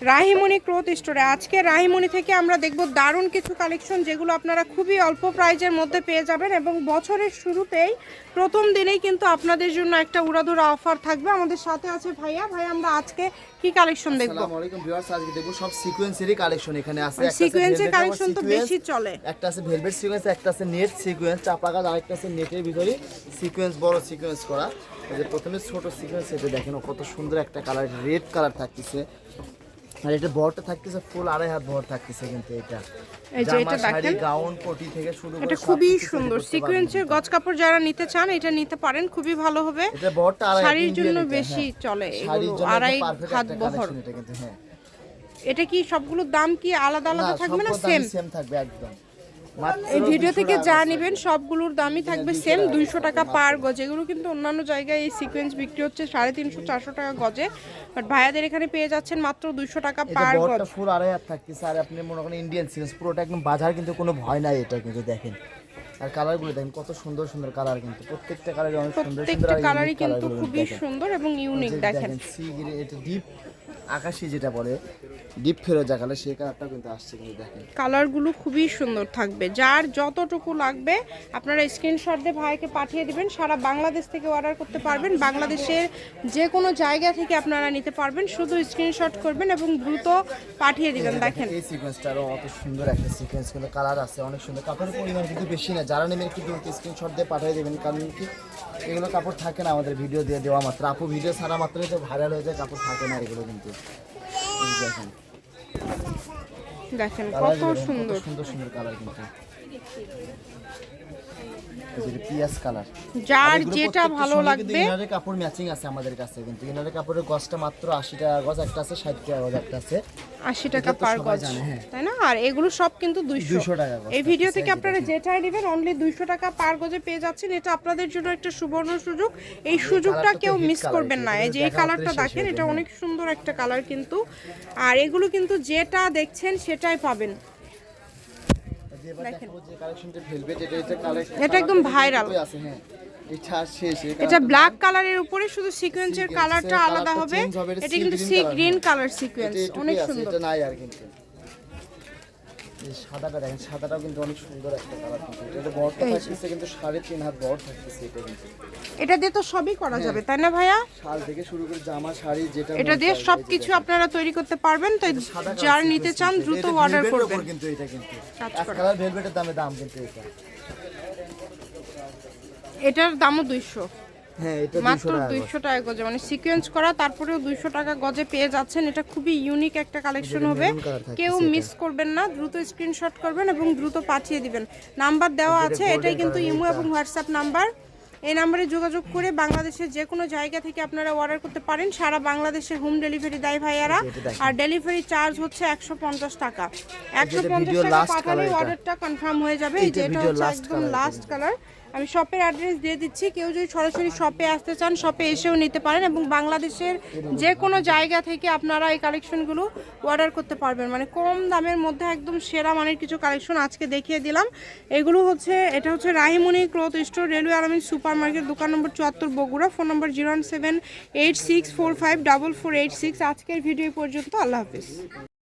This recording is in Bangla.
রাহিমণি ক্লোথ স্টোরে। আজকে রাহিমণি থেকে আমরা দেখব দারুণ কিছু কালেকশন যেগুলো আপনারা খুবই অল্প প্রাইজের মধ্যে পেয়ে যাবেন এবং বছরের শুরুতেই প্রথম দিনেই কিন্তু আপনাদের জন্য একটা উড়াধুরা অফার থাকবে। আমাদের সাথে আছে ভাইয়া। ভাই আমরা আজকে কি কালেকশন দেখব? আসসালামু আলাইকুম ভিউয়ার্স আজকে দেখব সব সিকোয়েন্সেরই কালেকশন এখানে আছে। একটা সিকোয়েন্সের কালেকশন তো বেশি চলে। একটা আছে ভেলভেট সিকোয়েন্স একটা আছে নেট সিকোয়েন্স চাপা কাজ আরেকটা আছে নেটের ভিতরে সিকোয়েন্স বড় সিকোয়েন্স করা। এই যে প্রথমে ছোট সিকোয়েন্স এটা দেখেন কত সুন্দর একটা কালার রেড কালার থাকতেছে। আর এটা বড়টা থাকতেছে ফুল আড়াই হাত বড় থাকতেছে কিন্তু এটা। এই যে এটা দেখেন গাউন কোটি থেকে শুরু করে এটা খুবই সুন্দর। সিকোয়েন্সের গজ কাপড় যারা নিতে চান এটা নিতে পারেন খুবই ভালো হবে। এটা বড়টা আড়াই শাড়ির জন্য বেশি হ্যাঁ। চলে শাড়ির এগুলো আড়াই হাত বহর। এটা কিন্তু হ্যাঁ। এটা কি সবগুলোর দাম কি আলাদা আলাদা থাকবে না সেম সেম থাকবে একদম। এই ভিডিও থেকে যা। নেবেন সবগুলোর দামই থাকবে সেম দুইশো টাকা পার গজ। এগুলো কিন্তু অন্যান্য জায়গায় এই সিকোয়েন্স বিক্রি হচ্ছে সাড়ে তিনশো চারশো টাকা গজে। বাট ভাইয়াদের এখানে পেয়ে যাচ্ছেন মাত্র দুইশো টাকা পার গজ। ফুল আড়াই হাত থাকতেছে আর আপনি মনে করেন ইন্ডিয়ান সিকোয়েন্স পুরোটা একদম বাজার কিন্তু কোনো ভয় নাই এটা কিন্তু দেখেন। আর কালারগুলো দেখেন কত সুন্দর সুন্দর কালার কিন্তু। প্রত্যেকটা কালার অনেক সুন্দর সুন্দর প্রত্যেকটা কালারই কিন্তু খুবই সুন্দর এবং ইউনিক দেখেন সি গ্রিন এটা ডিপ আকাশি যেটা বলে ডিপ ফেরোজা কালার সেই কালারটা কিন্তু আসছে কিন্তু দেখেন। কালারগুলো খুবই সুন্দর থাকবে। যার যতটুকু লাগবে আপনারা স্ক্রিনশট দিয়ে ভাইকে পাঠিয়ে দিবেন সারা বাংলাদেশ থেকে অর্ডার করতে পারবেন। বাংলাদেশের যে কোনো জায়গা থেকে আপনারা নিতে পারবেন। শুধু স্ক্রিনশট করবেন এবং দ্রুত পাঠিয়ে দিবেন। দেখেন এই সিকোয়েন্সটা আরও অত সুন্দর একটা সিকোয়েন্স কিন্তু কালার আছে অনেক সুন্দর। কাপড়ের পরিমাণ কিন্তু বেশি না যারা নেবেন একটু দ্রুত স্ক্রিনশট দিয়ে পাঠিয়ে দেবেন কারণ কি এগুলো কাপড় থাকে না আমাদের ভিডিও দিয়ে দেওয়া মাত্র। আপু ভিডিও ছাড়া মাত্রই তো ভাইরাল হয়ে যায় কাপড় থাকে না এগুলো কিন্তু। দেখেন। কত সুন্দর। সুন্দর সুন্দর কালার কিন্তু। কালার। যার যেটা ভালো লাগবে। ইনারের কাপড় ম্যাচিং আছে আমাদের কাছে। কিন্তু ইনারের কাপড়ের গজটা মাত্র আশি টাকা গজ একটা আছে ষাট টাকা গজ একটা আছে। আশি টাকা পার গজ হ্যাঁ। তাই না? আর এগুলো সব কিন্তু দুইশো। 200 টাকা গজ এই ভিডিও থেকে আপনারা যেটাই নেবেন অনলি দুইশো টাকা পার গজে পেয়ে যাচ্ছেন। এটা আপনাদের জন্য একটা সুবর্ণ সুযোগ। এই সুযোগটা কেউ মিস করবেন না। এই যে এই কালারটা দেখেন এটা অনেক সুন্দর একটা কালার কিন্তু। আর এগুলো কিন্তু যেটা দেখছেন সেটাই পাবেন। এটা একদম ভাইরাল হ্যাঁ। এটা ব্ল্যাক কালারের উপরে শুধু সিকোয়েন্সের কালারটা আলাদা হবে। এটা কিন্তু সি গ্রিন কালার সিকোয়েন্স অনেক সুন্দর। এটা নাই আর কিন্তু। সাদাটা দেখেন সাদাটাও কিন্তু অনেক সুন্দর একটা কালার কিন্তু। এটা বড়টা থাকতেছে কিন্তু সাড়ে তিন হাত বড় থাকতেছে এটা কিন্তু। এটা দিয়ে তো সবই করা যাবে তাই না ভাইয়া? শাল থেকে শুরু করে জামা শাড়ি যেটা এটা দিয়ে সব কিছু আপনারা তৈরি করতে পারবেন colour যার নিতে চান। দ্রুত অর্ডার করবেন। কিন্তু এটা কিন্তু। কালার ভেলভেটের দামে দাম কিন্তু এটা। এটার দামও দুইশো। হ্যাঁ এটা মাত্র 200 টাকা করে। দুইশো টাকা গজে মানে সিকোয়েন্স করা তারপরেও দুইশো টাকা গজে পেয়ে যাচ্ছেন। এটা খুবই ইউনিক একটা কালেকশন হবে। কেউ মিস করবেন না দ্রুত স্ক্রিনশট করবেন এবং দ্রুত পাঠিয়ে দিবেন। নাম্বার দেওয়া আছে এটাই কিন্তু ইমো এবং হোয়াটসঅ্যাপ নাম্বার এই নাম্বারে যোগাযোগ করে বাংলাদেশের যে কোনো জায়গা থেকে আপনারা অর্ডার করতে পারেন। সারা বাংলাদেশে হোম ডেলিভারি দেয় ভাইয়ারা। আর ডেলিভারি চার্জ হচ্ছে একশো পঞ্চাশ টাকা। একশো পঞ্চাশ টাকা পাঠালে অর্ডারটা কনফার্ম হয়ে যাবে। এই যে এটা হচ্ছে একদম লাস্ট কালার আমি শপের অ্যাড্রেস দিয়ে দিচ্ছি। কেউ যদি সরাসরি শপে আসতে চান শপে এসেও নিতে পারেন এবং বাংলাদেশের যে কোনো জায়গা থেকে আপনারা এই কালেকশনগুলো অর্ডার করতে পারবেন। মানে কম দামের মধ্যে একদম সেরা মানের কিছু কালেকশন আজকে দেখিয়ে দিলাম। এগুলো হচ্ছে, এটা হচ্ছে Rahimoni cloth store railway Alamin super market দোকান নম্বর চুয়াত্তর Bogura phone number zero seven eight six four five double four eight six আজকের ভিডিও পর্যন্ত, আল্লাহ হাফিজ।